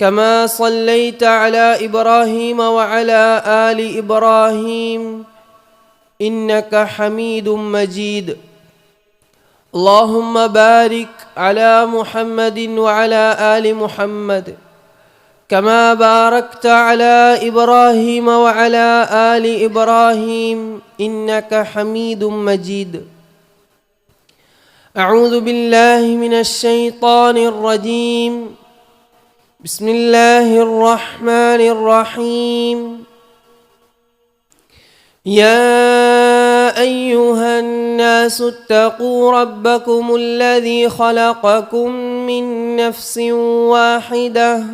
كما صليت على إبراهيم وعلى آل إبراهيم إنك حميد مجيد. اللهم بارك على محمد وعلى آل محمد كما باركت على إبراهيم وعلى آل إبراهيم إنك حميد مجيد. أعوذ بالله من الشيطان الرجيم. بسم الله الرحمن الرحيم. يا أيها الناس اتقوا ربكم الذي خلقكم من نفس واحدة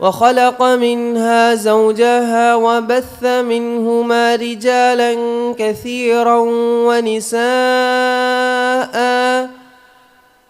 وخلق منها زوجها وبث منهما رجالا كثيرا ونساء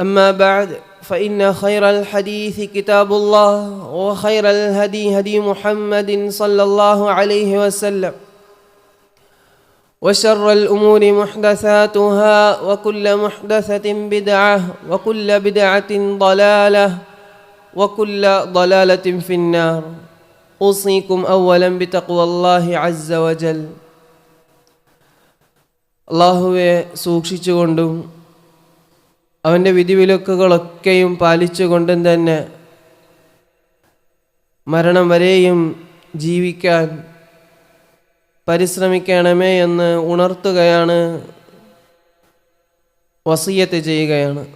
أما بعد فإن خير الحديث كتاب الله وخير الهدي هدي محمد صلى الله عليه وسلم. وشر الأمور محدثاتها وكل محدثة بدعة وكل بدعة ضلالة وكل ضلالة في النار. أوصيكم أولا بتقوى الله عز وجل. الله سوكشي അവന്റെ വിധിവിലക്കുകളൊക്കെയും പാലിച്ചുകൊണ്ടും തന്നെ മരണം വരെയും ജീവിക്കാൻ പരിശ്രമിക്കണമേ എന്ന് ഉണർത്തുകയാണ് വസീയത്ത് ചെയ്യുകയാണ്.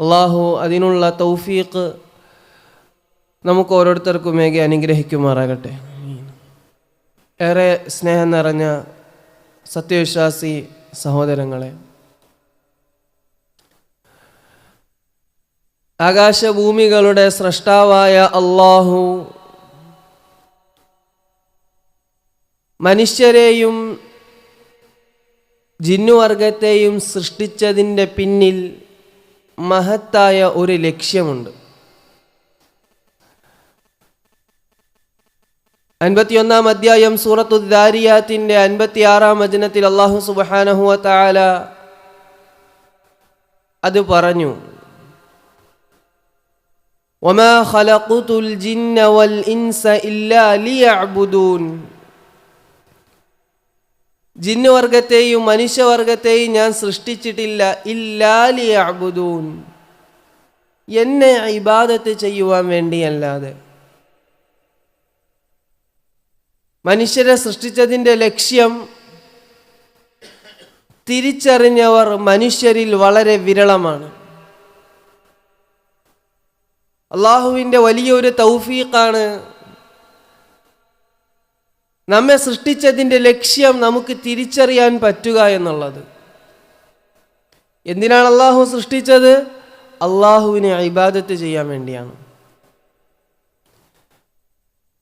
അള്ളാഹു അതിനുള്ള തൗഫീഖ് നമുക്ക് ഓരോരുത്തർക്കും ഏകെ അനുഗ്രഹിക്കുമാറാകട്ടെ. ഏറെ സ്നേഹം നിറഞ്ഞ സത്യവിശ്വാസി സഹോദരങ്ങളെ ആകാശഭൂമികളുടെ സ്രഷ്ടാവായ അള്ളാഹു മനുഷ്യരെയും ജിന്നുവർഗത്തെയും സൃഷ്ടിച്ചതിന്റെ പിന്നിൽ മഹത്തായ ഒരു ലക്ഷ്യമുണ്ട്. അൻപത്തിയൊന്നാം അധ്യായം സൂറത്തു ദാരിയാത്തിന്റെ അൻപത്തിയാറാം വചനത്തിൽ അള്ളാഹു സുബാനഹുവ താല അത് പറഞ്ഞു. وما خلقت الجن والإنس إلا ليعبدون ജിന്നുവർഗത്തെയും മനുഷ്യവർഗത്തെയും ഞാൻ സൃഷ്ടിച്ചിട്ടില്ല ഇല്ലാലിയാബുദൂൻ എന്നെ ഇബാദത്ത് ചെയ്യുവാൻ വേണ്ടിയല്ലാതെ മനുഷ്യരെ സൃഷ്ടിച്ചതിൻ്റെ ലക്ഷ്യം തിരിച്ചറിഞ്ഞവർ മനുഷ്യരിൽ വളരെ വിരളമാണ് അള്ളാഹുവിന്റെ വലിയൊരു തൗഫീഖാണ്. നമ്മെ സൃഷ്ടിച്ചതിന്റെ ലക്ഷ്യം നമുക്ക് തിരിച്ചറിയാൻ പറ്റുക എന്നുള്ളത്. എന്തിനാണ് അള്ളാഹു സൃഷ്ടിച്ചത്? അള്ളാഹുവിനെ ഇബാദത്ത് ചെയ്യാൻ വേണ്ടിയാണ്.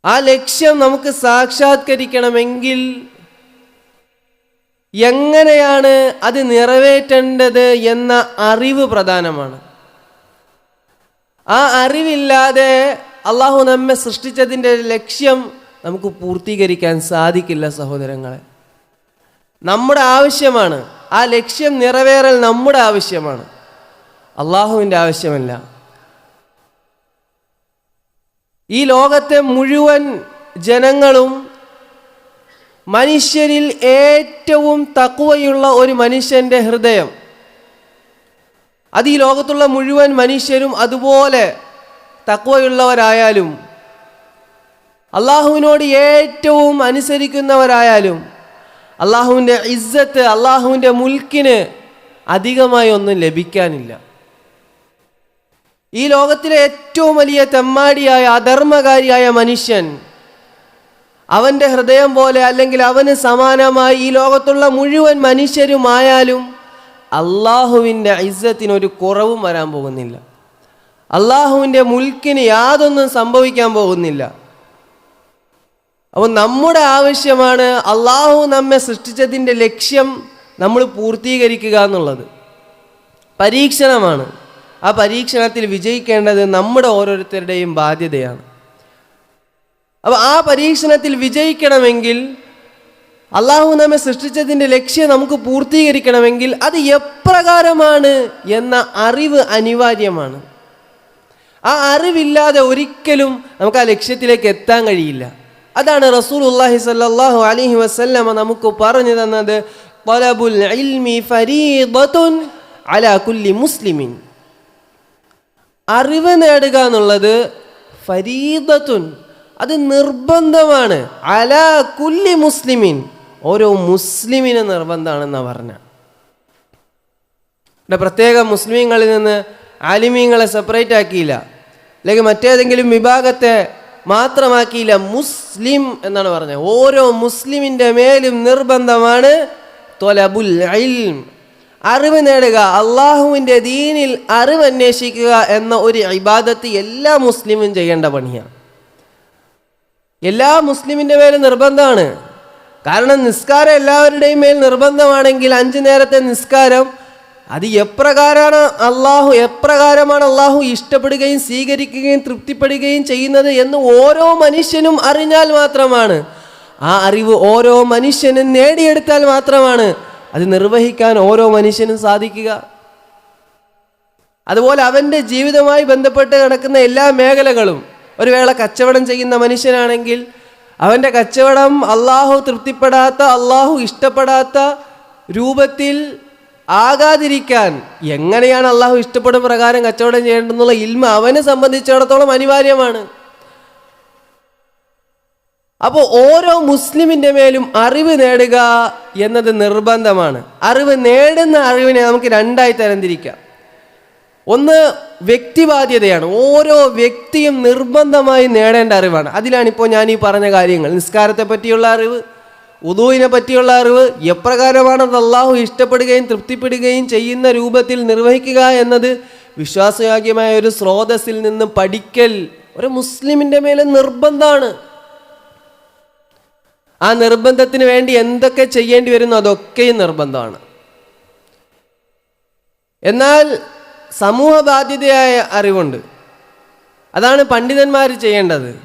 ആ ലക്ഷ്യം നമുക്ക് സാക്ഷാത്കരിക്കണമെങ്കിൽ എങ്ങനെയാണ് അത് നിറവേറ്റേണ്ടത് എന്ന അറിവ് പ്രധാനമാണ്. ആ അറിവില്ലാതെ അള്ളാഹു നമ്മെ സൃഷ്ടിച്ചതിന്റെ ലക്ഷ്യം നമുക്ക് പൂർത്തീകരിക്കാൻ സാധിക്കില്ല സഹോദരങ്ങളെ. നമ്മുടെ ആവശ്യമാണ്. ആ ലക്ഷ്യം നിറവേറൽ നമ്മുടെ ആവശ്യമാണ്. അള്ളാഹുവിന്റെ ആവശ്യമല്ല. ഈ ലോകത്തെ മുഴുവൻ ജനങ്ങളും മനുഷ്യരിൽ ഏറ്റവും തക്കുവയുള്ള ഒരു മനുഷ്യന്റെ ഹൃദയം അത് ഈ ലോകത്തുള്ള മുഴുവൻ മനുഷ്യരും അതുപോലെ തക്വയുള്ളവരായാലും അള്ളാഹുവിനോട് ഏറ്റവും അനുസരിക്കുന്നവരായാലും അള്ളാഹുവിന്റെ ഇസ്സത്ത് അള്ളാഹുവിന്റെ മുൽക്കിന് അധികമായി ഒന്നും ലഭിക്കാനില്ല. ഈ ലോകത്തിലെ ഏറ്റവും വലിയ തെമ്മാടിയായ അധർമ്മകാരിയായ മനുഷ്യൻ അവന്റെ ഹൃദയം പോലെ അല്ലെങ്കിൽ അവന് സമാനമായി ഈ ലോകത്തുള്ള മുഴുവൻ മനുഷ്യരുമായാലും അള്ളാഹുവിന്റെ ഇസ്സത്തിനൊരു കുറവും വരാൻ പോകുന്നില്ല. അള്ളാഹുവിന്റെ മുൽക്കിന് യാതൊന്നും സംഭവിക്കാൻ പോകുന്നില്ല. അപ്പോൾ നമ്മുടെ ആവശ്യമാണ് അള്ളാഹു നമ്മെ സൃഷ്ടിച്ചതിന്റെ ലക്ഷ്യം നമ്മൾ പൂർത്തീകരിക്കുക എന്നുള്ളത്. പരീക്ഷണമാണ്. ആ പരീക്ഷണത്തിൽ വിജയിക്കേണ്ടത് നമ്മുടെ ഓരോരുത്തരുടെയും ബാധ്യതയാണ്. അപ്പോൾ ആ പരീക്ഷണത്തിൽ വിജയിക്കണമെങ്കിൽ അള്ളാഹു നമ്മെ സൃഷ്ടിച്ചതിന്റെ ലക്ഷ്യം നമുക്ക് പൂർത്തീകരിക്കണമെങ്കിൽ അത് എപ്രകാരമാണ് എന്ന അറിവ് അനിവാര്യമാണ്. ആ അറിവില്ലാതെ ഒരിക്കലും നമുക്ക് ആ ലക്ഷ്യത്തിലേക്ക് എത്താൻ കഴിയില്ല. അതാണ് റസൂൽ അള്ളാഹി സല്ലാഹു അലഹി വസ്ല്ലമ നമുക്ക് പറഞ്ഞു തന്നത് ഇൽമി അലാ കുല്ലി മുസ്ലിമിൻ. അറിവ് നേടുക എന്നുള്ളത് ഫരീദത്തുൻ അത് നിർബന്ധമാണ്. അലാ കുല്ലി മുസ്ലിമിൻ. ഓരോ മുസ്ലിമിന് നിർബന്ധമാണെന്നാണ് പറഞ്ഞ. ഇവിടെ പ്രത്യേക മുസ്ലിങ്ങളിൽ നിന്ന് ആലിമീങ്ങളെ സെപ്പറേറ്റ് ആക്കിയില്ല. അല്ലെങ്കിൽ മറ്റേതെങ്കിലും വിഭാഗത്തെ മാത്രമാക്കിയില്ല മുസ്ലിം എന്നാണ് പറഞ്ഞത്. ഓരോ മുസ്ലിമിന്റെ മേലും നിർബന്ധമാണ് തൊലബുൽ അറിവ് നേടുക അള്ളാഹുവിന്റെ ദീനിൽ അറിവ് അന്വേഷിക്കുക എന്ന ഒരു ഇബാദത്ത് എല്ലാ മുസ്ലിമും ചെയ്യേണ്ട പണിയാണ് എല്ലാ മുസ്ലിമിന്റെ മേലും നിർബന്ധമാണ്. കാരണം നിസ്കാരം എല്ലാവരുടെയും മേൽ നിർബന്ധമാണെങ്കിൽ അഞ്ചു നേരത്തെ നിസ്കാരം അത് എപ്രകാരമാണ് അള്ളാഹു എപ്രകാരമാണ് അള്ളാഹു ഇഷ്ടപ്പെടുകയും സ്വീകരിക്കുകയും തൃപ്തിപ്പെടുകയും ചെയ്യുന്നത് എന്ന് ഓരോ മനുഷ്യനും അറിഞ്ഞാൽ മാത്രമാണ്. ആ അറിവ് ഓരോ മനുഷ്യനും നേടിയെടുത്താൽ മാത്രമാണ് അത് നിർവഹിക്കാൻ ഓരോ മനുഷ്യനും സാധിക്കുക. അതുപോലെ അവന്റെ ജീവിതമായി ബന്ധപ്പെട്ട് കിടക്കുന്ന എല്ലാ മേഖലകളും ഒരു വേള കച്ചവടം ചെയ്യുന്ന മനുഷ്യനാണെങ്കിൽ അവന്റെ കച്ചവടം അള്ളാഹു തൃപ്തിപ്പെടാത്ത അള്ളാഹു ഇഷ്ടപ്പെടാത്ത രൂപത്തിൽ ആകാതിരിക്കാൻ എങ്ങനെയാണ് അള്ളാഹു ഇഷ്ടപ്പെടുന്ന പ്രകാരം കച്ചവടം ചെയ്യേണ്ടതെന്നുള്ള ഇൽമ അവനെ സംബന്ധിച്ചിടത്തോളം അനിവാര്യമാണ്. അപ്പോൾ ഓരോ മുസ്ലിമിന്റെ മേലും അറിവ് നേടുക എന്നത് നിർബന്ധമാണ്. അറിവ് നേടുന്ന അറിവിനെ നമുക്ക് രണ്ടായി തരംതിരിക്കാം. ഒന്ന് വ്യക്തിബാധ്യതയാണ് ഓരോ വ്യക്തിയും നിർബന്ധമായി നേടേണ്ട അറിവാണ്. അതിലാണിപ്പോൾ ഞാൻ ഈ പറഞ്ഞ കാര്യങ്ങൾ. നിസ്കാരത്തെ പറ്റിയുള്ള അറിവ് ഉദുവിനെ പറ്റിയുള്ള അറിവ് എപ്രകാരമാണ് അള്ളാഹു ഇഷ്ടപ്പെടുകയും തൃപ്തിപ്പെടുകയും ചെയ്യുന്ന രൂപത്തിൽ നിർവഹിക്കുക എന്നത് വിശ്വാസയോഗ്യമായ ഒരു സ്രോതസ്സിൽ നിന്ന് പഠിക്കൽ ഒരു മുസ്ലിമിന്റെ മേലെ നിർബന്ധമാണ്. ആ നിർബന്ധത്തിന് വേണ്ടി എന്തൊക്കെ ചെയ്യേണ്ടി വരുന്നു അതൊക്കെയും നിർബന്ധമാണ്. എന്നാൽ സമൂഹ ബാധ്യതയായ അറിവുണ്ട്. അതാണ് പണ്ഡിതന്മാർ ചെയ്യേണ്ടത്.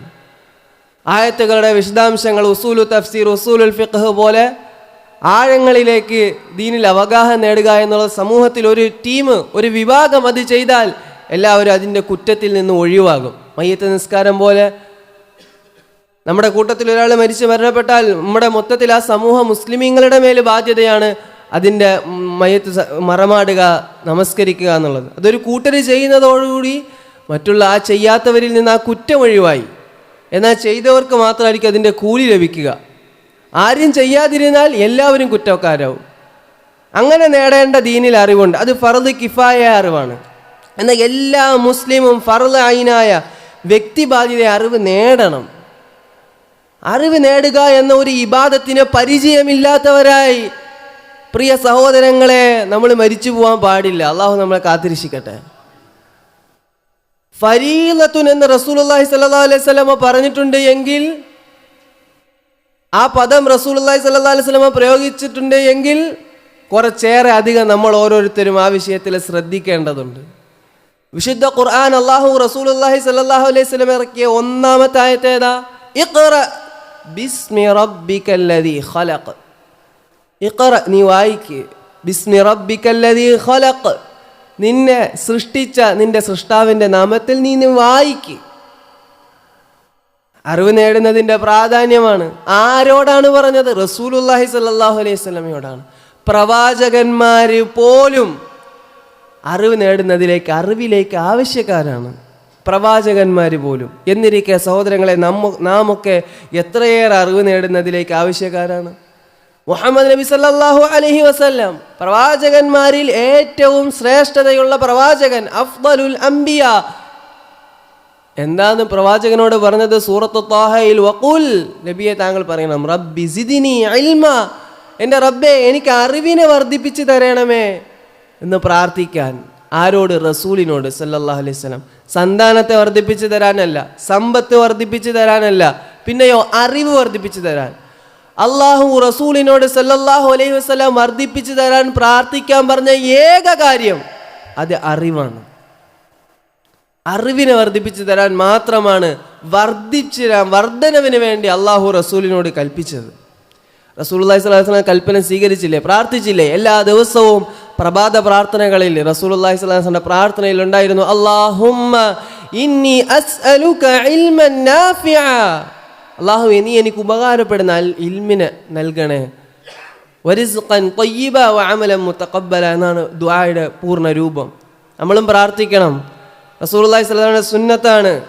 ആയത്തുകളുടെ വിശദാംശങ്ങൾ ഉസൂലു തഫ്സീർ ഉസൂലുൽ ഫിഖ് പോലെ ആഴങ്ങളിലേക്ക് ദീനിൽ അവഗാഹം നേടുക എന്നുള്ളത് സമൂഹത്തിൽ ഒരു ടീം ഒരു വിഭാഗം അത് ചെയ്താൽ എല്ലാവരും അതിന്റെ കുറ്റത്തിൽ നിന്ന് ഒഴിവാകും. മയ്യത്ത് നിസ്കാരം പോലെ നമ്മുടെ കൂട്ടത്തിൽ ഒരാൾ മരിച്ചു മരണപ്പെട്ടാൽ നമ്മുടെ മൊത്തത്തിൽ ആ സമൂഹ മുസ്ലിമീങ്ങളുടെ മേൽ ബാധ്യതയാണ്. അതിന്റെ മയത്ത് മറമാടുക നമസ്കരിക്കുക എന്നുള്ളത്. അതൊരു കൂട്ടർ ചെയ്യുന്നതോടുകൂടി മറ്റുള്ള ആ ചെയ്യാത്തവരിൽ നിന്ന് ആ കുറ്റം ഒഴിവായി. എന്നാൽ ചെയ്തവർക്ക് മാത്രമായിരിക്കും അതിന്റെ കൂലി ലഭിക്കുക. ആരും ചെയ്യാതിരുന്നാൽ എല്ലാവരും കുറ്റക്കാരാവും. അങ്ങനെ നേടേണ്ട ദീനിൽ അറിവുണ്ട്. അത് ഫറദ് കിഫായ അറിവാണ്. എന്നാൽ എല്ലാ മുസ്ലിമും ഫറദ് ആയിനായ വ്യക്തിബാധിത അറിവ് നേടണം. അറിവ് നേടുക എന്ന ഒരു ഇബാദത്തിന് പരിചയമില്ലാത്തവരായി പ്രിയ സഹോദരങ്ങളെ നമ്മൾ മരിച്ചു പോകാൻ പാടില്ല. അള്ളാഹു നമ്മളെ കാത്തിരിക്കട്ടെ ഫരീലത്തുൻ എന്ന് റസൂലുള്ളാഹി സ്വല്ലല്ലാഹു അലൈഹി വസല്ലമ പറഞ്ഞിട്ടുണ്ട് എങ്കിൽ ആ പദം റസൂലുള്ളാഹി സ്വല്ലല്ലാഹു അലൈഹി സ്വലമ പ്രയോഗിച്ചിട്ടുണ്ട് എങ്കിൽ കുറച്ചേറെ അധികം നമ്മൾ ഓരോരുത്തരും ആ വിഷയത്തിൽ ശ്രദ്ധിക്കേണ്ടതുണ്ട്. വിശുദ്ധ ഖുർആൻ അള്ളാഹു റസൂൽ റസൂലുള്ളാഹി സ്വല്ലല്ലാഹു അലൈഹി സ്വലം ഇറക്കിയ ഒന്നാമത്തെ ആയത്തേതാ ഇഖ്റ ബിസ്മി റബ്ബിക്കല്ലദീ ഖലഖ്. ഇഖ്റ നീ വായിക്ക്. ബിസ്മി റബ്ബിക്കല്ലദീ ഖലഖ്. നിന്നെ സൃഷ്ടിച്ച നിന്റെ സൃഷ്ടാവിന്റെ നാമത്തിൽ നീ നീ വായിക്ക്. അറിവ് നേടുന്നതിന്റെ പ്രാധാന്യമാണ്. ആരോടാണ് പറഞ്ഞത്? റസൂലുല്ലാഹി സല്ലാഹു അലൈഹി സ്വലമയോടാണ് പ്രവാചകന്മാർ പോലും അറിവ് നേടുന്നതിലേക്ക് അറിവിലേക്ക് ആവശ്യക്കാരാണ്. പ്രവാചകന്മാർ പോലും. എന്നിരിക്കെ സഹോദരങ്ങളെ നമ്മ നാമൊക്കെ എത്രയേറെ അറിവ് നേടുന്നതിലേക്ക് ആവശ്യക്കാരാണ്? മുഹമ്മദ് നബി സല്ലാഹു അലഹി വസ്ല്ലാം പ്രവാചകന്മാരിൽ ഏറ്റവും ശ്രേഷ്ഠതയുള്ള പ്രവാചകൻ അഫ്ദലുൽ അംബിയ. എന്താന്ന് പ്രവാചകനോട് പറഞ്ഞത് സൂറത്ത് താഹയിൽ വഖുൽ നബിയെ താങ്കൾ പറയണം. റബ്ബി സിദിനി അൽമ എന്റെ റബ്ബെ എനിക്ക് അറിവിനെ വർദ്ധിപ്പിച്ച് തരണമേ എന്ന് പ്രാർത്ഥിക്കാൻ ആരോട്? റസൂലിനോട് സല്ലല്ലാഹു അലൈഹി സ്വലം സന്താനത്തെ വർദ്ധിപ്പിച്ച് തരാനല്ല സമ്പത്ത് വർദ്ധിപ്പിച്ച് തരാനല്ല പിന്നെയോ അറിവ് വർദ്ധിപ്പിച്ച് തരാൻ. അള്ളാഹു റസൂലിനോട് സല്ലല്ലാഹു അലൈഹി വസല്ലം വർദ്ധിപ്പിച്ചു തരാൻ പ്രാർത്ഥിക്കാൻ പറഞ്ഞ ഏക കാര്യം അത് അറിവാണ്. അറിവിനെ വർദ്ധിപ്പിച്ചു തരാൻ മാത്രമാണ് വർദ്ധിച്ചു തരാൻ വർധനവിന് വേണ്ടി അള്ളാഹു റസൂലിനോട് കൽപ്പിച്ചത്. റസൂൽ അലൈഹി വസല്ലം കൽപ്പന സ്വീകരിച്ചില്ലേ പ്രാർത്ഥിച്ചില്ലേ? എല്ലാ ദിവസവും പ്രഭാത പ്രാർത്ഥനകളിൽ റസൂൽ അലൈഹി വസല്ലം പ്രാർത്ഥനയിൽ ഉണ്ടായിരുന്നു അല്ലാഹുമ്മ ഇന്നി അസ്അലുക ഇൽമൻ നാഫിഅ. അള്ളാഹു നീ എനിക്ക് ഉപകാരപ്പെടുന്ന അൽ ഇൽമിനെ നൽകണേ. വരിസ്ഖൻ ത്വയ്യിബ വ അമലൻ മുതഖബ്ബല എന്നാണ് ദുആയുടെ പൂർണ രൂപം. നമ്മളും പ്രാർത്ഥിക്കണം. റസൂലുള്ളാഹി സ്വലാമിന്റെ സുന്നത്താണ്.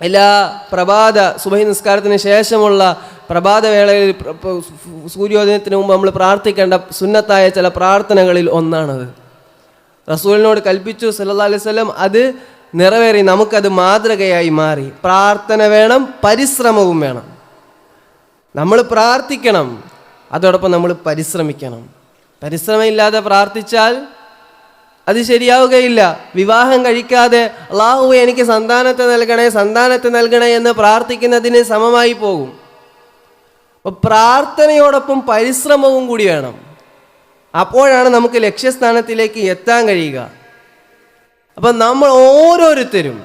എല്ലാ പ്രഭാത സുബഹി നിസ്കാരത്തിന് ശേഷമുള്ള പ്രഭാത വേളയിൽ പ്ര- പ്ര- സൂര്യോദയത്തിന് മുമ്പ് നമ്മൾ പ്രാർത്ഥിക്കേണ്ട സുന്നത്തായ ചില പ്രാർത്ഥനകളിൽ ഒന്നാണത്. റസൂലിനോട് കൽപ്പിച്ചു സല്ലാ അലൈവല്ലം അത് നിറവേറി നമുക്കത് മാതൃകയായി മാറി. പ്രാർത്ഥന വേണം പരിശ്രമവും വേണം. നമ്മൾ പ്രാർത്ഥിക്കണം അതോടൊപ്പം നമ്മൾ പരിശ്രമിക്കണം. പരിശ്രമമില്ലാതെ പ്രാർത്ഥിച്ചാൽ അത് ശരിയാവുകയില്ല. വിവാഹം കഴിക്കാതെ അള്ളാഹു എനിക്ക് സന്താനത്തെ നൽകണേ സന്താനത്തെ നൽകണേ എന്ന് പ്രാർത്ഥിക്കുന്നതിന് സമമായി പോകും. അപ്പോൾ പ്രാർത്ഥനയോടൊപ്പം പരിശ്രമവും കൂടി വേണം. അപ്പോഴാണ് നമുക്ക് ലക്ഷ്യസ്ഥാനത്തിലേക്ക് എത്താൻ കഴിയുക. അപ്പം നമ്മൾ ഓരോരുത്തരും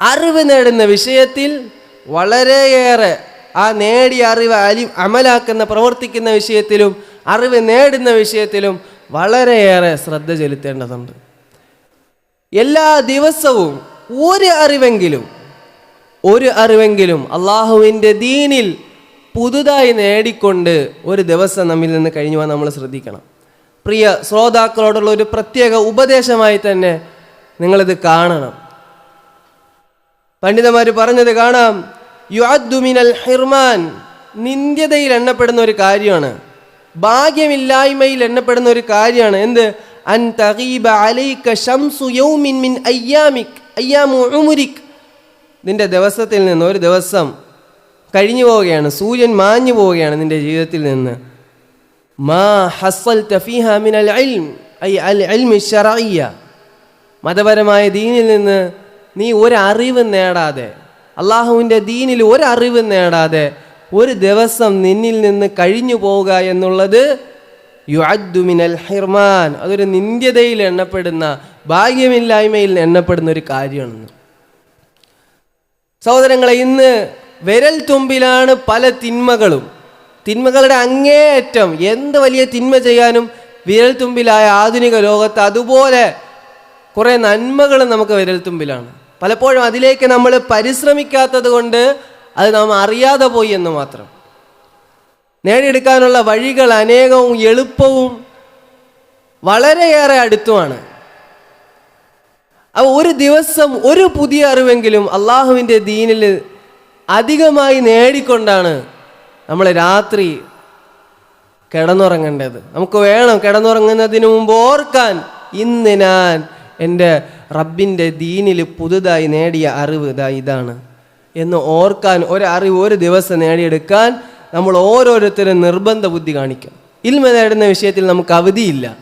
അറിവ് നേടുന്ന വിഷയത്തിൽ വളരെയേറെ ആ നേടിയ അറിവ് അലി അമലാക്കുന്ന പ്രവർത്തിക്കുന്ന വിഷയത്തിലും അറിവ് നേടുന്ന വിഷയത്തിലും വളരെയേറെ ശ്രദ്ധ ചെലുത്തേണ്ടതുണ്ട്. എല്ലാ ദിവസവും ഒരു അറിവെങ്കിലും ഒരു അറിവെങ്കിലും അള്ളാഹുവിന്റെ ദീനിൽ പുതുതായി നേടിക്കൊണ്ട് ഒരു ദിവസം നമ്മിൽ നിന്ന് കഴിഞ്ഞു പോകാൻ നമ്മൾ ശ്രദ്ധിക്കണം. പ്രിയ ശ്രോതാക്കളോടുള്ള ഒരു പ്രത്യേക ഉപദേശമായി തന്നെ നിങ്ങളിത് കാണണം. പണ്ഡിതന്മാർ പറഞ്ഞത് കാണാം യുഅദ്ദു മിനൽ ഹിർമാൻ നിന്ദ്യതയിൽ എണ്ണപ്പെടുന്ന ഒരു കാര്യമാണ്. ഭാഗ്യമില്ലായ്മയിൽ എണ്ണപ്പെടുന്ന ഒരു കാര്യമാണ്. എന്ത്? അൻ തഗീബ അലൈക ശംസു യൗമിൻ മിൻ അയ്യാമിക് അയ്യാമു നിന്റെ ദിവസത്തിൽ നിന്ന് ഒരു ദിവസം കഴിഞ്ഞു പോവുകയാണ് സൂര്യൻ മാഞ്ഞു പോവുകയാണ് നിന്റെ ജീവിതത്തിൽ നിന്ന്. മാ حصلت فيها മിനൽ ഇൽം ഐ അൽ ഇൽമി മതപരമായ ദീനിൽ നിന്ന് നീ ഒരറിവ് നേടാതെ അള്ളാഹുവിന്റെ ദീനിൽ ഒരറിവ് നേടാതെ ഒരു ദിവസം നിന്നിൽ നിന്ന് കഴിഞ്ഞു പോവുക എന്നുള്ളത് യുഅദ്ദു മിനൽ ഹിർമാൻ. അതൊരു നിന്ദ്യതയിൽ എണ്ണപ്പെടുന്ന ഭാഗ്യമില്ലായ്മയിൽ എണ്ണപ്പെടുന്ന ഒരു കാര്യമാണ് സഹോദരങ്ങളെ ഇന്ന് വിരൽ തുമ്പിലാണ് പല തിന്മകളും. തിന്മകളുടെ അങ്ങേയറ്റം എന്ത് വലിയ തിന്മ ചെയ്യാനും വിരൽ തുമ്പിലായ ആധുനിക ലോകത്ത് അതുപോലെ കുറേ നന്മകൾ നമുക്ക് വിരൽ തുമ്പിലാണ് പലപ്പോഴും അതിലേക്ക് നമ്മൾ പരിശ്രമിക്കാത്തത് കൊണ്ട് അത് നാം അറിയാതെ പോയി എന്ന് മാത്രം. നേടിയെടുക്കാനുള്ള വഴികൾ അനേകവും എളുപ്പവും വളരെയേറെ അടുത്തുമാണ്. അപ്പോൾ ഒരു ദിവസം ഒരു പുതിയ അറിവെങ്കിലും അള്ളാഹുവിന്റെ ദീനിൽ അധികമായി നേടിക്കൊണ്ടാണ് നമ്മൾ രാത്രി കിടന്നുറങ്ങേണ്ടത്. നമുക്ക് വേണം കിടന്നുറങ്ങുന്നതിന് മുമ്പ് ഓർക്കാൻ. ഇന്ന് ഞാൻ എന്റെ റബ്ബിന്റെ ദീനിൽ പുതുതായി നേടിയ അറിവ് ഇതാ ഇതാണ്. എന്ന് ഓർക്കാൻ ഒരു അറിവ് ഒരു ദിവസം നേടിയെടുക്കാൻ നമ്മൾ ഓരോരുത്തരും നിർബന്ധ ബുദ്ധി കാണിക്കും ഇൽമ നേടുന്ന വിഷയത്തിൽ നമുക്ക് അവധിയില്ല.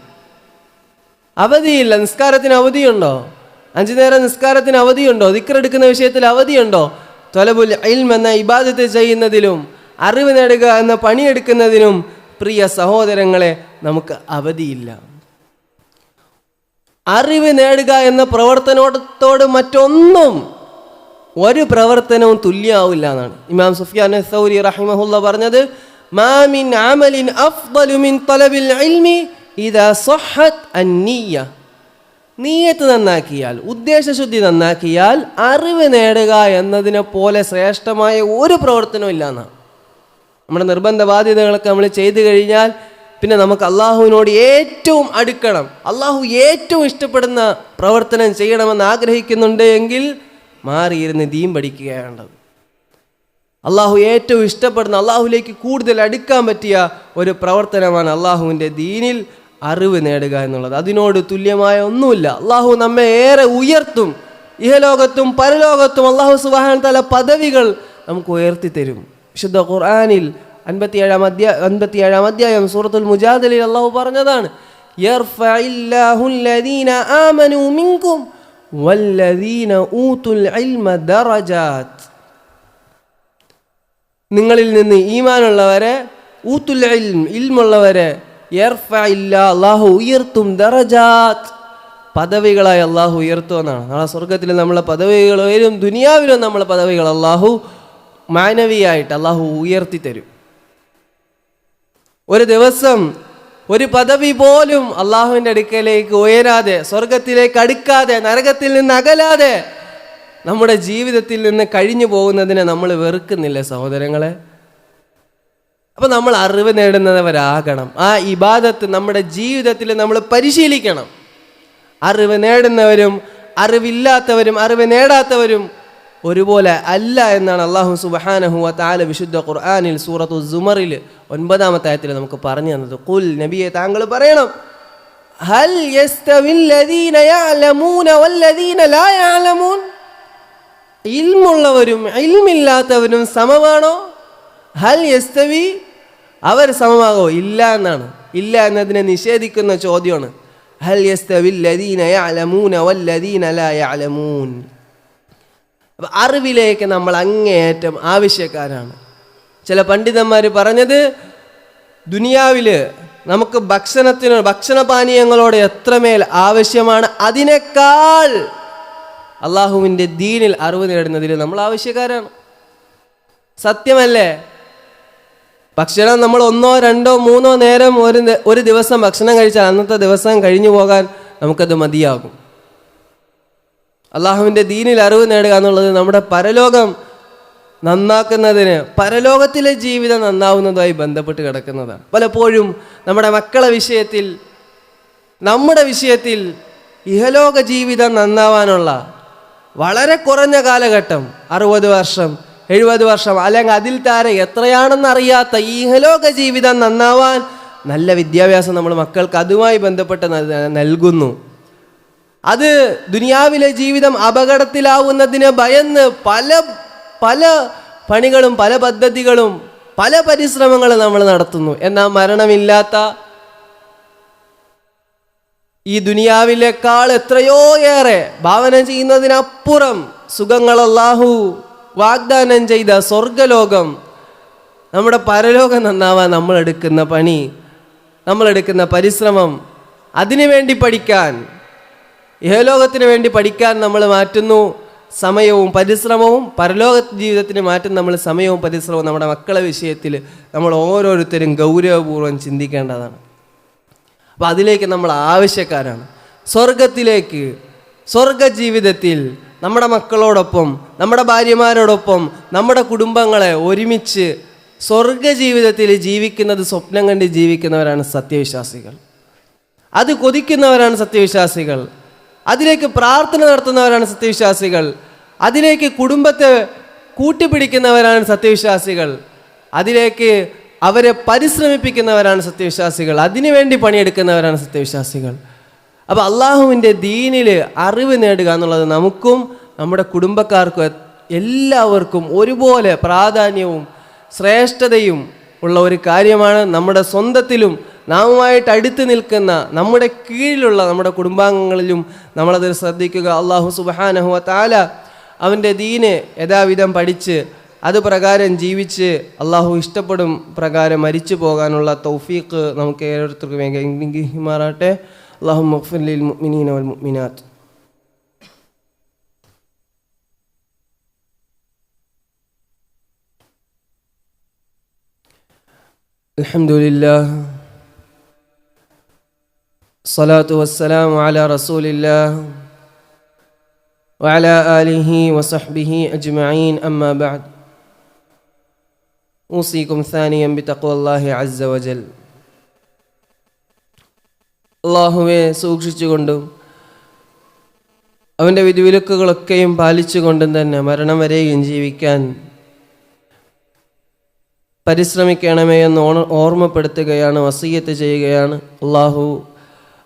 അവധിയില്ല. നിസ്കാരത്തിന് അവധിയുണ്ടോ? അഞ്ചു നേരം നിസ്കാരത്തിന് അവധിയുണ്ടോ? ദിക്കറെടുക്കുന്ന വിഷയത്തിൽ അവധിയുണ്ടോ? തൊലബുൽ ഇൽമെന്ന ഇബാദത്ത് ചെയ്യുന്നതിലും അറിവ് നേടുക എന്ന പണിയെടുക്കുന്നതിനും പ്രിയ സഹോദരങ്ങളെ നമുക്ക് അവധിയില്ല. അറിവ് നേടുക എന്ന പ്രവർത്തനത്തോട് മറ്റൊന്നും ഒരു പ്രവർത്തനവും തുല്യാവില്ല എന്നാണ്. ഇമാം സുഫിയാൻ സൗരി റഹിമഹുല്ല പറഞ്ഞത് മാമിൻ അഫ്ദലു മിൻ തലബിൽ ഇൽമി ഇദാ അന്നിയ. നീയത്ത് നന്നാക്കിയാൽ ഉദ്ദേശശുദ്ധി നന്നാക്കിയാൽ അറിവ് നേടുക എന്നതിനെ പോലെ ശ്രേഷ്ഠമായ ഒരു പ്രവർത്തനവും ഇല്ല എന്നാണ്. നമ്മുടെ നിർബന്ധ ബാധ്യതകളൊക്കെ നമ്മൾ ചെയ്തു കഴിഞ്ഞാൽ പിന്നെ നമുക്ക് അള്ളാഹുവിനോട് ഏറ്റവും അടുക്കണം. അള്ളാഹു ഏറ്റവും ഇഷ്ടപ്പെടുന്ന പ്രവർത്തനം ചെയ്യണമെന്ന് ആഗ്രഹിക്കുന്നുണ്ട് എങ്കിൽ മാറിയിരുന്ന് ദീൻ പഠിക്കുകയാണത് അള്ളാഹു ഏറ്റവും ഇഷ്ടപ്പെടുന്ന അള്ളാഹുലേക്ക് കൂടുതൽ അടുക്കാൻ പറ്റിയ ഒരു പ്രവർത്തനമാണ് അള്ളാഹുവിന്റെ ദീനിൽ അറിവ് നേടുക എന്നുള്ളത്. അതിനോട് തുല്യമായ ഒന്നുമില്ല. അള്ളാഹു നമ്മെ ഏറെ ഉയർത്തും. ഇഹലോകത്തും പരലോകത്തും അള്ളാഹു സുബാൻ തല പദവികൾ നമുക്ക് ഉയർത്തി തരും വിശുദ്ധ ഖുർആാനിൽ അൻപത്തിയേഴാം അധ്യായ അൻപത്തിയേഴാം അധ്യായം സൂറത്തുൽ മുജാദലിൽ അള്ളാഹു പറഞ്ഞതാണ് നിങ്ങളിൽ നിന്ന് ഈമാനുള്ളവരെ ഊത്തുൽ ഇൽമുള്ളവരെ അള്ളാഹു ഉയർത്തും ദറജാത്ത് പദവികളായി അള്ളാഹു ഉയർത്തുമെന്നാണ്. നാളെ സ്വർഗത്തിൽ നമ്മളെ പദവികൾ ഉയരും ദുനിയാവിലും നമ്മളെ പദവികൾ അള്ളാഹു മാനവിയായിട്ട് അള്ളാഹു ഉയർത്തി തരും ഒരു ദിവസം ഒരു പദവി പോലും അള്ളാഹുവിന്റെ അടുക്കലേക്ക് ഉയരാതെ സ്വർഗത്തിലേക്ക് അടുക്കാതെ നരകത്തിൽ നിന്ന് അകലാതെ നമ്മുടെ ജീവിതത്തിൽ നിന്ന് കഴിഞ്ഞു പോകുന്നതിനെ നമ്മൾ വെറുക്കുന്നില്ല സഹോദരങ്ങളെ? അപ്പൊ നമ്മൾ അറിവ് നേടുന്നവരാകണം. ആ ഇബാദത്ത് നമ്മുടെ ജീവിതത്തിൽ നമ്മൾ പരിശീലിക്കണം. അറിവ് നേടുന്നവരും അറിവില്ലാത്തവരും അറിവ് നേടാത്തവരും ഒരുപോലെ അല്ല എന്നാണ് അള്ളാഹു സുബഹാനഹുവ താല വിശുദ്ധ ഖുർആാനിൽ സൂറത്തു സുമറിൽ ഒൻപതാമത്തെ ആയത്തിൽ നമുക്ക് പറഞ്ഞു തന്നത്. കുൽ നബിയെ താങ്കൾ പറയണം. ഹൽ ഇൽമുള്ളവരും ഇൽമില്ലാത്തവരും സമമാണോ? ഹൽ യസ്തവി അവർ സമമാകോ? ഇല്ല എന്നാണ്. ഇല്ല എന്നതിനെ നിഷേധിക്കുന്ന ചോദ്യമാണ്. ഹൽ യസ്തവില്ലദീന യഅലമൂന വല്ലദീന ലാ യഅലമൂൻ അപ്പൊ അറിവിലേക്ക് നമ്മൾ അങ്ങേയറ്റം ആവശ്യക്കാരാണ്. ചില പണ്ഡിതന്മാർ പറഞ്ഞത് ദുനിയാവിൽ നമുക്ക് ഭക്ഷണത്തിന് ഭക്ഷണപാനീയങ്ങളോട് എത്രമേൽ ആവശ്യമാണ് അതിനേക്കാൾ അള്ളാഹുവിന്റെ ദീനിൽ അറിവ് നേടുന്നതിൽ നമ്മൾ ആവശ്യക്കാരാണ്. സത്യമല്ലേ? ഭക്ഷണം നമ്മൾ ഒന്നോ രണ്ടോ മൂന്നോ നേരം ഒരു ഒരു ദിവസം ഭക്ഷണം കഴിച്ചാൽ അന്നത്തെ ദിവസം കഴിഞ്ഞു പോകാൻ നമുക്കത് മതിയാകും. അള്ളാഹുവിന്റെ ദീനിൽ അറിവ് നേടുക എന്നുള്ളത് നമ്മുടെ പരലോകം നന്നാക്കുന്നതിന് പരലോകത്തിലെ ജീവിതം നന്നാവുന്നതുമായി ബന്ധപ്പെട്ട് കിടക്കുന്നതാണ്. പലപ്പോഴും നമ്മുടെ മക്കളെ വിഷയത്തിൽ നമ്മുടെ വിഷയത്തിൽ ഇഹലോക ജീവിതം നന്നാവാനുള്ള വളരെ കുറഞ്ഞ കാലഘട്ടം അറുപത് വർഷം എഴുപത് വർഷം അല്ലെങ്കിൽ അതിൽ താരെ എത്രയാണെന്നറിയാത്ത ഇഹലോക ജീവിതം നന്നാവാൻ നല്ല വിദ്യാഭ്യാസം നമ്മൾ മക്കൾക്ക് അതുമായി ബന്ധപ്പെട്ട് നൽ- നൽകുന്നു. അത് ദുനിയാവിലെ ജീവിതം അപകടത്തിലാവുന്നതിന് ഭയന്ന് പല പല പണികളും പല പദ്ധതികളും പല പരിശ്രമങ്ങളും നമ്മൾ നടത്തുന്നു. എന്നാൽ മരണമില്ലാത്ത ഈ ദുനിയാവിലേക്കാൾ എത്രയോ ഏറെ ഭാവന ചെയ്യുന്നതിനപ്പുറം സുഖങ്ങൾ അല്ലാഹു വാഗ്ദാനം ചെയ്ത സ്വർഗലോകം നമ്മുടെ പരലോകം നന്നാവാൻ നമ്മൾ എടുക്കുന്ന പണി നമ്മളെടുക്കുന്ന പരിശ്രമം അതിനു വേണ്ടി പഠിക്കാൻ ഇഹലോകത്തിന് വേണ്ടി പഠിക്കാൻ നമ്മൾ മാറ്റുന്നു. സമയവും പരിശ്രമവും പരലോക ജീവിതത്തിന് മാറ്റുന്ന നമ്മൾ സമയവും പരിശ്രമവും നമ്മുടെ മക്കളെ വിഷയത്തിൽ നമ്മൾ ഓരോരുത്തരും ഗൗരവപൂർവം ചിന്തിക്കേണ്ടതാണ്. അപ്പം അതിലേക്ക് നമ്മൾ ആവശ്യക്കാരാണ്. സ്വർഗത്തിലേക്ക് സ്വർഗ ജീവിതത്തിൽ നമ്മുടെ മക്കളോടൊപ്പം നമ്മുടെ ഭാര്യമാരോടൊപ്പം നമ്മുടെ കുടുംബങ്ങളെ ഒരുമിച്ച് സ്വർഗ ജീവിതത്തിൽ ജീവിക്കുന്നത് സ്വപ്നം കണ്ട് ജീവിക്കുന്നവരാണ് സത്യവിശ്വാസികൾ. അത് കൊതിക്കുന്നവരാണ് സത്യവിശ്വാസികൾ. അതിലേക്ക് പ്രാർത്ഥന നടത്തുന്നവരാണ് സത്യവിശ്വാസികൾ. അതിലേക്ക് കുടുംബത്തെ കൂട്ടിപ്പിടിക്കുന്നവരാണ് സത്യവിശ്വാസികൾ. അതിലേക്ക് അവരെ പരിശ്രമിപ്പിക്കുന്നവരാണ് സത്യവിശ്വാസികൾ. അതിനുവേണ്ടി പണിയെടുക്കുന്നവരാണ് സത്യവിശ്വാസികൾ. അപ്പോൾ അള്ളാഹുവിന്റെ ദീനിൽ അറിവ് നേടുക എന്നുള്ളത് നമുക്കും നമ്മുടെ കുടുംബക്കാർക്കും എല്ലാവർക്കും ഒരുപോലെ പ്രാധാന്യവും ശ്രേഷ്ഠതയും ഉള്ള ഒരു കാര്യമാണ് നമ്മുടെ സ്വന്തത്തിലും നാമുമായിട്ട് അടുത്ത് നിൽക്കുന്ന നമ്മുടെ കീഴിലുള്ള നമ്മുടെ കുടുംബാംഗങ്ങളിലും നമ്മളത് ശ്രദ്ധിക്കുക. അള്ളാഹു സുബാനഹുവ താല അവന്റെ ദീനെ യഥാവിധം പഠിച്ച് അത് പ്രകാരം ജീവിച്ച് അള്ളാഹു ഇഷ്ടപ്പെടും പ്രകാരം മരിച്ചു പോകാനുള്ള തൗഫീഖ് നമുക്ക് ഓരോരുത്തർക്കും വേണ്ടി മാറാട്ടെ അള്ളാഹു മുഫലിൽ മുഅ്മിനീന വൽ മുഅ്മിനാത്ത്. الحمد لله الصلاة والسلام على رسول الله وعلى آله وصحبه أجمعين أما بعد أوصيكم ثانيا بتقوى الله عز وجل അള്ളാഹുവെ സൂക്ഷിച്ചുകൊണ്ടും അവൻ്റെ വിധിവിലക്കുകളൊക്കെയും പാലിച്ചുകൊണ്ടും തന്നെ മരണം വരെയും ജീവിക്കാൻ പരിശ്രമിക്കണമേ എന്ന് ഓർമ്മപ്പെടുത്തുകയാണ് വസീയത്ത് ചെയ്യുകയാണ്. അള്ളാഹു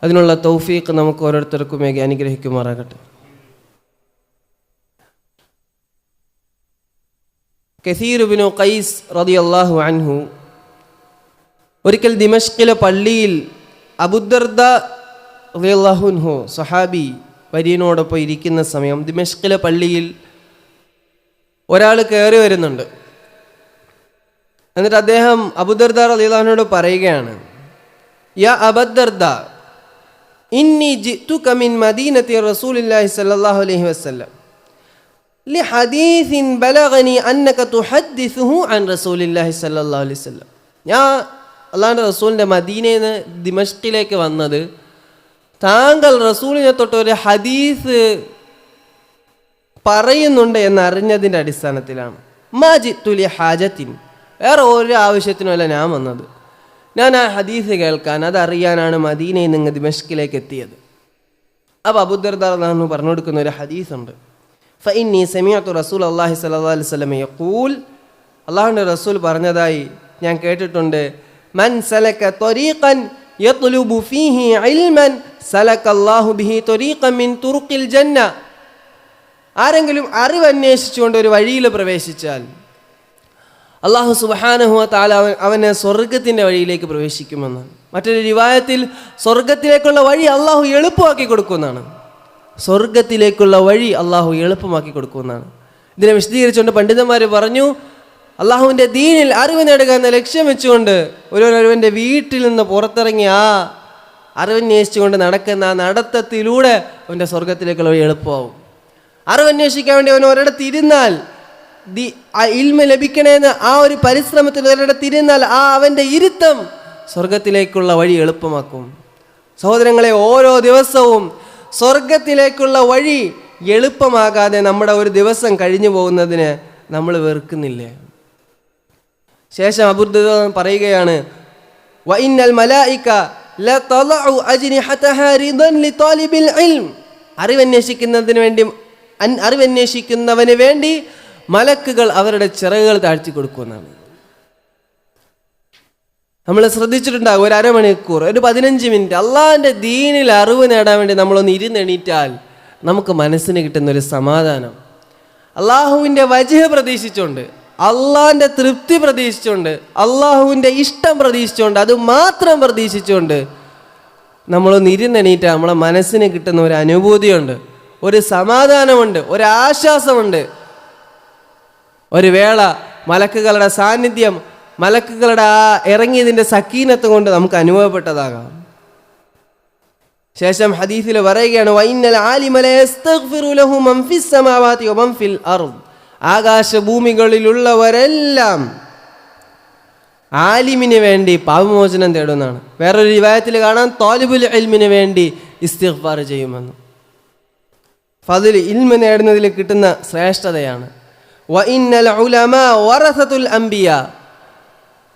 അതിനുള്ള തൗഫീഖ് നമുക്ക് ഓരോരുത്തർക്കും അനുഗ്രഹിക്കുമാറാകട്ടെ. കസീറുബിനു ഖൈസ് റതി അള്ളാഹു അൻഹു ഒരിക്കൽ ദിമഷ്കിലെ പള്ളിയിൽ അബുദർദ റളിയല്ലാഹുൻഹു സഹാബി വരിയനോടൊപ്പം ഇരിക്കുന്ന സമയം ദിമഷ്കിലെ പള്ളിയിൽ ഒരാൾ കയറി വരുന്നുണ്ട്. എന്നിട്ട് അദ്ദേഹം അബുദർദാർ അലിഹുനോട് പറയുകയാണ് യാ അബദർദ ഇന്നി ജിത്തു കമിൻ മദീനത്തി റസൂലില്ലാഹി സല്ലല്ലാഹു അലൈഹി വസല്ലം. ലഹദീസിൻ അന്നക തുഹദ്ദിസുഹു അൻ അലൈഹി വസല്ലം. ഞാൻ മദീനയിൽ നിന്ന് ദിമഷ്കിലേക്ക് വന്നത് താങ്കൾ റസൂലിനെ തൊട്ട് ഒരു ഹദീസ് പറയുന്നുണ്ട് എന്നറിഞ്ഞതിന്റെ അടിസ്ഥാനത്തിലാണ്. മാജിത്തുലി ഹാജത്തിൻ വേറെ ഒരു ആവശ്യത്തിനുമല്ല ഞാൻ വന്നത്. ഞാൻ ആ ഹദീസ് കേൾക്കാൻ അതറിയാനാണ് മദീനയിൽ നിന്ന് ദിമഷ്കിലേക്ക് എത്തിയത്. അപ്പോൾ അബുദർദാന്ന് പറഞ്ഞു കൊടുക്കുന്ന ഒരു ഹദീസുണ്ട്. ഫഇന്നി സെമിയത്തു റസൂൽ അള്ളാഹി സല്ലാ അലൈഹി വസല്ലം യഖൂൽ. അള്ളാഹുവിന്റെ റസൂൽ പറഞ്ഞതായി ഞാൻ കേട്ടിട്ടുണ്ട്. മൻ സലക ത്വരീഖൻ യത്ലുബു ഫീഹി ഇൽമൻ സലക അല്ലാഹു ബിഹി ത്വരീഖൻ മിൻ തുറുഖിൽ ജന്ന. ആരെങ്കിലും അറിവ് അന്വേഷിച്ചുകൊണ്ട് ഒരു വഴിയിൽ പ്രവേശിച്ചാൽ അള്ളാഹു സുബഹാനഹുവ താല അവനെ സ്വർഗത്തിന്റെ വഴിയിലേക്ക് പ്രവേശിക്കുമെന്നാണ്. മറ്റൊരു രിവായത്തിൽ സ്വർഗത്തിലേക്കുള്ള വഴി അള്ളാഹു എളുപ്പമാക്കി കൊടുക്കുമെന്നാണ്. സ്വർഗത്തിലേക്കുള്ള വഴി അള്ളാഹു എളുപ്പമാക്കി കൊടുക്കുമെന്നാണ്. ഇതിനെ വിശദീകരിച്ചുകൊണ്ട് പണ്ഡിതന്മാർ പറഞ്ഞു അള്ളാഹുവിന്റെ ദീനിൽ അറിവ് നേടുക എന്ന ലക്ഷ്യം വെച്ചുകൊണ്ട് ഒരുവനൊരുവന്റെ വീട്ടിൽ നിന്ന് പുറത്തിറങ്ങി ആ അറിവന്വേഷിച്ചുകൊണ്ട് നടക്കുന്ന ആ നടത്തത്തിലൂടെ അവന്റെ സ്വർഗത്തിലേക്കുള്ള വഴി എളുപ്പമാവും. അറിവന്വേഷിക്കാൻ വേണ്ടി അവൻ ഒരിടത്ത് ഇരുന്നാൽ ഇൽമ ലഭിക്കണേന്ന് ആ ഒരു പരിശ്രമത്തിൽ ഒരിടത്ത് ഇരുന്നാൽ ആ അവന്റെ ഇരുത്തം സ്വർഗത്തിലേക്കുള്ള വഴി എളുപ്പമാക്കും. സഹോദരങ്ങളെ ഓരോ ദിവസവും സ്വർഗത്തിലേക്കുള്ള വഴി എളുപ്പമാകാതെ നമ്മുടെ ഒരു ദിവസം കഴിഞ്ഞു പോകുന്നതിന് നമ്മൾ വെറുക്കുന്നില്ലേ? ശേഷം അബുദ്ധ പറയുകയാണ് വഇന്നൽ മലായിക ലതളഉ അജ്നിഹതഹാ റിദൻ ലിതാലിബിൽ ഇൽം. അറിവന്വേഷിക്കുന്നതിന് വേണ്ടി അറിവന്വേഷിക്കുന്നവന് വേണ്ടി മലക്കുകൾ അവരുടെ ചിറകുകൾ താഴ്ത്തി കൊടുക്കുമെന്നാണ്. നമ്മൾ ശ്രദ്ധിച്ചിട്ടുണ്ടാകും ഒരു അരമണിക്കൂർ ഒരു പതിനഞ്ച് മിനിറ്റ്. അള്ളാഹിന്റെ ദീനിൽ അറിവ് നേടാൻ വേണ്ടി നമ്മളൊന്ന് ഇരുന്നെണീറ്റാൽ നമുക്ക് മനസ്സിന് കിട്ടുന്ന ഒരു സമാധാനം. അള്ളാഹുവിന്റെ വജഹ പ്രതീക്ഷിച്ചുകൊണ്ട് അള്ളാഹിന്റെ തൃപ്തി പ്രതീക്ഷിച്ചുകൊണ്ട് അള്ളാഹുവിന്റെ ഇഷ്ടം പ്രതീക്ഷിച്ചുകൊണ്ട് അത് മാത്രം പ്രതീക്ഷിച്ചുകൊണ്ട് നമ്മളൊന്ന് ഇരുന്നെണീറ്റാൽ നമ്മളെ മനസ്സിന് കിട്ടുന്ന ഒരു അനുഭൂതിയുണ്ട് ഒരു സമാധാനമുണ്ട് ഒരു ആശ്വാസമുണ്ട്. ഒരു വേള മലക്കുകളുടെ സാന്നിധ്യം മലക്കുകളുടെ ആ ഇറങ്ങിയതിന്റെ സക്കീനത്ത് കൊണ്ട് നമുക്ക് അനുഭവപ്പെട്ടതാകാം. ശേഷം ഹദീഫിൽ പറയുകയാണ് അർദ്. ആകാശഭൂമികളിലുള്ളവരെല്ലാം ആലിമിന് വേണ്ടി പാപമോചനം തേടുന്നതാണ്. വേറൊരു വിവാഹത്തിൽ കാണാൻ തോലിബുൽ ഇൽമിന് വേണ്ടി ഇസ്തിഗ്ഫാർ ചെയ്യുമെന്ന്. ഫതിൽ ഇൽമ നേടുന്നതിൽ കിട്ടുന്ന ശ്രേഷ്ഠതയാണ്. വറസത്തുൽ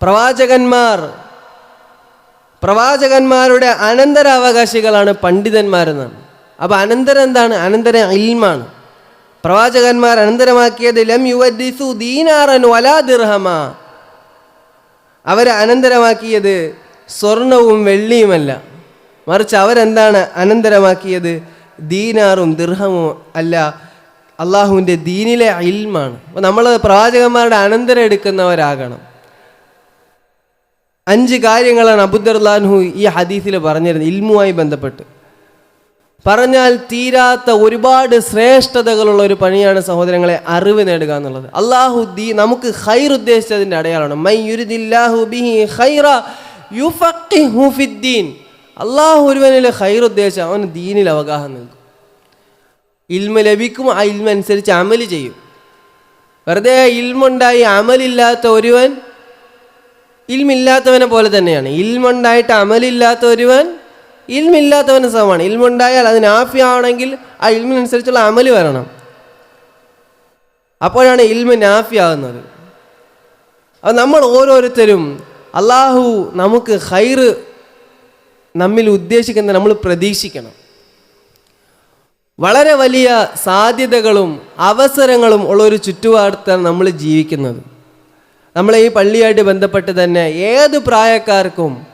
പ്രവാചകന്മാർ പ്രവാചകന്മാരുടെ അനന്തരാവകാശികളാണ് പണ്ഡിതന്മാരെന്നാണ്. അപ്പോൾ അനന്തരം എന്താണ്? അനന്തര ഇൽമാണ്. പ്രവാചകന്മാർ അനന്തരമാക്കിയത് ലം യുവദ്ദിസു ദീനാറൻ വലാ ദിർഹമ. അവരെ അനന്തരമാക്കിയത് സ്വർണവും വെള്ളിയുമല്ല. മറിച്ച് അവരെന്താണ് അനന്തരമാക്കിയത്? ദീനാറും ദിർഹമും അല്ല. അള്ളാഹുവിന്റെ ദീനിലെ ഇൽമാണ്. അപ്പോൾ നമ്മൾ പ്രവാചകന്മാരുടെ അനന്തരം എടുക്കുന്നവരാകണം. അഞ്ച് കാര്യങ്ങളാണ് അബുദർലാൻഹു ഈ ഹദീസിൽ പറഞ്ഞിരുന്നത് ഇൽമുമായി ബന്ധപ്പെട്ട്. പറഞ്ഞാൽ തീരാത്ത ഒരുപാട് ശ്രേഷ്ഠതകളുള്ള ഒരു പണിയാണ് സഹോദരങ്ങളെ അറിവ് നേടുക എന്നുള്ളത്. അള്ളാഹു ദീ നമുക്ക് ഹൈർ ഉദ്ദേശിച്ചതിന്റെ അടയാളമാണ്. മൈ യുരിദില്ലാഹു ബിഹി ഖൈറ യുഫഖിഹു ഫിദ്ദീൻ. അള്ളാഹു ഒരുവനിൽ ഹൈർ ഉദ്ദേശിച്ച അവന് ദീനിൽ അവഗാഹം നൽകും. ഇൽമ ലഭിക്കും ആ ഇൽമ അനുസരിച്ച് അമൽ ചെയ്യും. വെറുതെ ഇൽമുണ്ടായി അമലില്ലാത്ത ഒരുവൻ ഇൽമില്ലാത്തവനെ പോലെ തന്നെയാണ്. ഇൽമുണ്ടായിട്ട് അമലില്ലാത്ത ഒരുവൻ ഇൽമില്ലാത്തവന് സമമാണ്. ഇൽമുണ്ടായാൽ അതിന് നാഫിയാണെങ്കിൽ ആ ഇൽമിനനുസരിച്ചുള്ള അമൽ വരണം. അപ്പോഴാണ് ഇൽമ നാഫിയാകുന്നത്. അപ്പം നമ്മൾ ഓരോരുത്തരും അള്ളാഹു നമുക്ക് ഹൈറ് നമ്മിൽ ഉദ്ദേശിക്കുന്ന നമ്മൾ പ്രതീക്ഷിക്കണം. വളരെ വലിയ സാധ്യതകളും അവസരങ്ങളും ഉള്ളൊരു ചുറ്റുപാടത്താണ് നമ്മൾ ജീവിക്കുന്നത്. നമ്മളെ ഈ പള്ളിയായിട്ട് ബന്ധപ്പെട്ട് തന്നെ ഏത് പ്രായക്കാർക്കും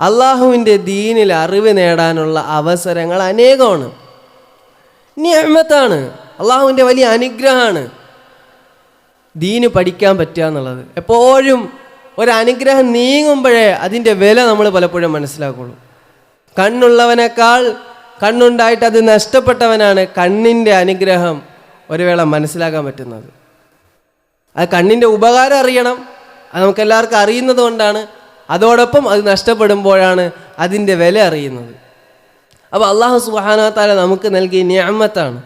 അള്ളാഹുവിന്റെ ദീനിൽ അറിവ് നേടാനുള്ള അവസരങ്ങൾ അനേകമാണ്. നിയമത്താണ് അള്ളാഹുവിന്റെ വലിയ അനുഗ്രഹമാണ് ദീന് പഠിക്കാൻ പറ്റുക എന്നുള്ളത്. എപ്പോഴും ഒരനുഗ്രഹം നീങ്ങുമ്പോഴേ അതിന്റെ വില നമ്മൾ പലപ്പോഴും മനസ്സിലാക്കുള്ളൂ. കണ്ണുള്ളവനേക്കാൾ കണ്ണുണ്ടായിട്ട് അത് നഷ്ടപ്പെട്ടവനാണ് കണ്ണിന്റെ അനുഗ്രഹം ഒരു വേള മനസ്സിലാക്കാൻ പറ്റുന്നത്. അത് കണ്ണിന്റെ ഉപകാരം അറിയണം. അത് നമുക്ക് എല്ലാവർക്കും അറിയുന്നത് കൊണ്ടാണ്. അതോടൊപ്പം അത് നഷ്ടപ്പെടുമ്പോഴാണ് അതിന്റെ വില അറിയുന്നത്. അപ്പോൾ അള്ളാഹു സുബാനത്താല നമുക്ക് നൽകിയ ഞാമത്താണ്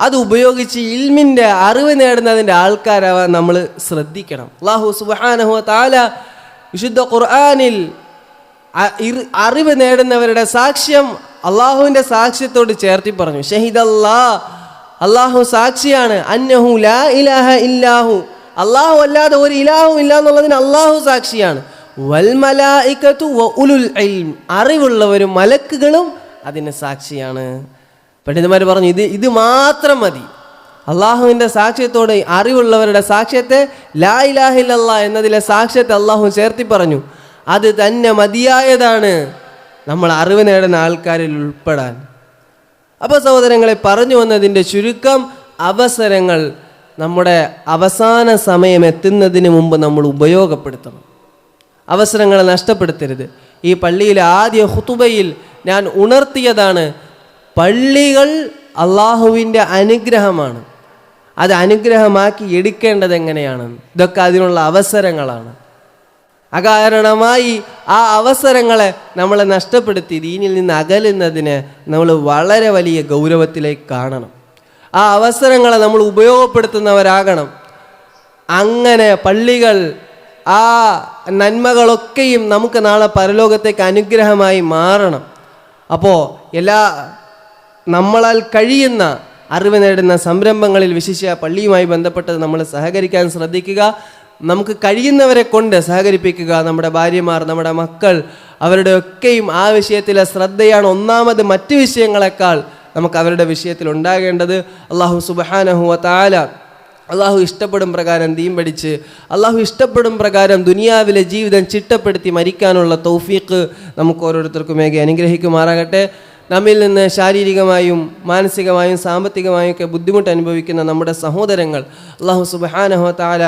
അത് ഉപയോഗിച്ച് ഇൽമിന്റെ അറിവ് നേടുന്നതിന്റെ ആൾക്കാരാവാൻ നമ്മൾ ശ്രദ്ധിക്കണം. അള്ളാഹു സുബാനഹു താല വിശുദ്ധ ഖുർആാനിൽ അറിവ് നേടുന്നവരുടെ സാക്ഷ്യം അള്ളാഹുവിന്റെ സാക്ഷ്യത്തോട് ചേർത്തി പറഞ്ഞു ഷഹിദല്ലാ അള്ളാഹു സാക്ഷിയാണ്. അന്നഹു ലാ ഇലാഹ ഇല്ലാഹു. അള്ളാഹു അല്ലാതെ ഒരു ഇലാഹും ഇല്ല എന്നുള്ളതിന് അള്ളാഹു സാക്ഷിയാണ്. വ ഉലുൽ അറിവുള്ളവരും മലക്കുകളും അതിന് സാക്ഷിയാണ്. പണ്ഡിതന്മാർ പറഞ്ഞു ഇത് ഇത് മാത്രം മതി. അള്ളാഹുവിന്റെ സാക്ഷ്യത്തോടെ അറിവുള്ളവരുടെ സാക്ഷ്യത്തെ ലാ ഇലാഹില്ലല്ലാ എന്നതിലെ സാക്ഷ്യത്തെ അള്ളാഹു ചേർത്തി പറഞ്ഞു. അത് തന്നെ മതിയായതാണ്. നമ്മൾ അറിവ് നേടുന്ന ആൾക്കാരിൽ ഉൾപ്പെടാൻ. അപ്പോൾ സഹോദരങ്ങളെ പറഞ്ഞു വന്നതിന്റെ ചുരുക്കം അവസരങ്ങൾ നമ്മുടെ അവസാന സമയം എത്തുന്നതിന് മുമ്പ് നമ്മൾ ഉപയോഗപ്പെടുത്തണം. അവസരങ്ങൾ നഷ്ടപ്പെടുത്തരുത്. ഈ പള്ളിയിലെ ആദ്യ ഹുതുബയിൽ ഞാൻ ഉണർത്തിയതാണ് പള്ളികൾ അള്ളാഹുവിന്റെ അനുഗ്രഹമാണ്. അത് അനുഗ്രഹമാക്കി എടുക്കേണ്ടത് എങ്ങനെയാണ്? ഇതൊക്കെ അതിനുള്ള അവസരങ്ങളാണ്. അകാരണമായി ആ അവസരങ്ങളെ നമ്മളെ നഷ്ടപ്പെടുത്തി ദീനിൽ നിന്ന് അകലുന്നതിന് നമ്മൾ വളരെ വലിയ ഗൗരവത്തിലേക്ക് കാണണം. ആ അവസരങ്ങളെ നമ്മൾ ഉപയോഗപ്പെടുത്തുന്നവരാകണം. അങ്ങനെ പള്ളികൾ ആ നന്മകളൊക്കെയും നമുക്ക് നാളെ പരലോകത്തേക്ക് അനുഗ്രഹമായി മാറണം. അപ്പോൾ എല്ലാ നമ്മളാൽ കഴിയുന്ന അറിവ് നേടുന്ന സംരംഭങ്ങളിൽ വിശിഷ്യ പള്ളിയുമായി ബന്ധപ്പെട്ടത് നമ്മൾ സഹകരിക്കാൻ ശ്രദ്ധിക്കുക. നമുക്ക് കഴിയുന്നവരെ കൊണ്ട് സഹകരിപ്പിക്കുക. നമ്മുടെ ഭാര്യമാർ നമ്മുടെ മക്കൾ അവരുടെ ഒക്കെയും ആ വിഷയത്തിലെ ശ്രദ്ധയാണ് ഒന്നാമത് മറ്റ് വിഷയങ്ങളെക്കാൾ നമുക്ക് അവരുടെ വിഷയത്തിൽ ഉണ്ടാകേണ്ടത്. അള്ളാഹു സുബാനഹുവ താല അള്ളാഹു ഇഷ്ടപ്പെടും പ്രകാരം തീം പഠിച്ച് അള്ളാഹു ഇഷ്ടപ്പെടും പ്രകാരം ദുനിയാവിലെ ജീവിതം ചിട്ടപ്പെടുത്തി മരിക്കാനുള്ള തൗഫീഖ് നമുക്ക് ഓരോരുത്തർക്കും ഓരോരുത്തർക്കുമേകെ അനുഗ്രഹിക്കുമാറാകട്ടെ. നമ്മിൽ നിന്ന് ശാരീരികമായും മാനസികമായും സാമ്പത്തികമായും ഒക്കെ ബുദ്ധിമുട്ട് അനുഭവിക്കുന്ന നമ്മുടെ സഹോദരങ്ങൾ അള്ളാഹു സുബാനഹോ താല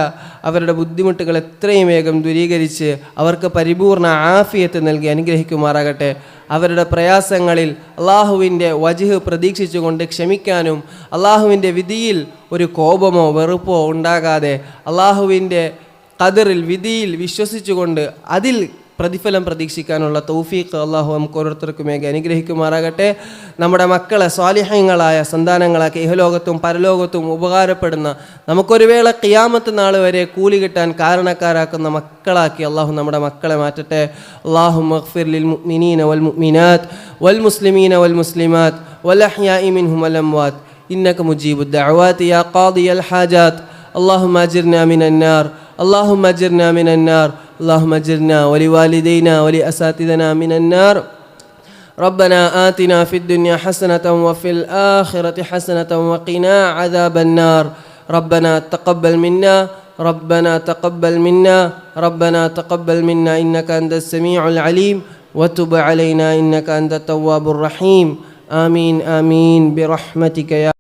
അവരുടെ ബുദ്ധിമുട്ടുകൾ എത്രയും വേഗം ദൂരീകരിച്ച് അവർക്ക് പരിപൂർണ ആഫിയത്ത് നൽകി അനുഗ്രഹിക്കുമാറാകട്ടെ. അവരുടെ പ്രയാസങ്ങളിൽ അള്ളാഹുവിന്റെ വജുഹ് പ്രതീക്ഷിച്ചുകൊണ്ട് ക്ഷമിക്കാനും അള്ളാഹുവിന്റെ വിധിയിൽ ഒരു കോപമോ വെറുപ്പോ ഉണ്ടാകാതെ അള്ളാഹുവിന്റെ കതിറിൽ വിധിയിൽ വിശ്വസിച്ചുകൊണ്ട് അതിൽ പ്രതിഫലം പ്രതീക്ഷിക്കാനുള്ള തൗഫീഖ് അള്ളാഹു നമുക്ക് ഓരോരുത്തർക്കുമേകെ അനുഗ്രഹിക്കുമാറാകട്ടെ നമ്മുടെ മക്കളെ സ്വാലിഹ്യങ്ങളായ സന്താനങ്ങളാക്കി ഇഹലോകത്തും പരലോകത്തും ഉപകാരപ്പെടുന്ന നമുക്കൊരു വേള ഖിയാമത്ത് നാൾ വരെ കൂലി കിട്ടാൻ കാരണക്കാരാക്കുന്ന മക്കളാക്കി അള്ളാഹു നമ്മുടെ മക്കളെ മാറ്റട്ടെ അള്ളാഹു മഗ്ഫിർ ലിൽ മുഅ്മിനീന വൽ മുഅ്മിനാത്ത് വൽ മുസ്ലിമീന വൽ മുസ്ലിമാത്ത് വൽ അഹ്യാഇ മിൻഹും വൽ അംവാത്ത് إنك مجيب الدعوات يا قاضي الحاجات اللهم أجرنا من النار اللهم أجرنا من النار اللهم أجرنا ولوالدينا ولأساتذنا من النار. ربنا آتنا في الدنيا حسنة وفي الآخرة حسنة وقنا عذاب النار. ربنا تقبل منا ربنا تقبل منا ربنا تقبل منا إنك أنت السميع العليم. وتب علينا إنك أنت التواب الرحيم. آمين آمين برحمتك يا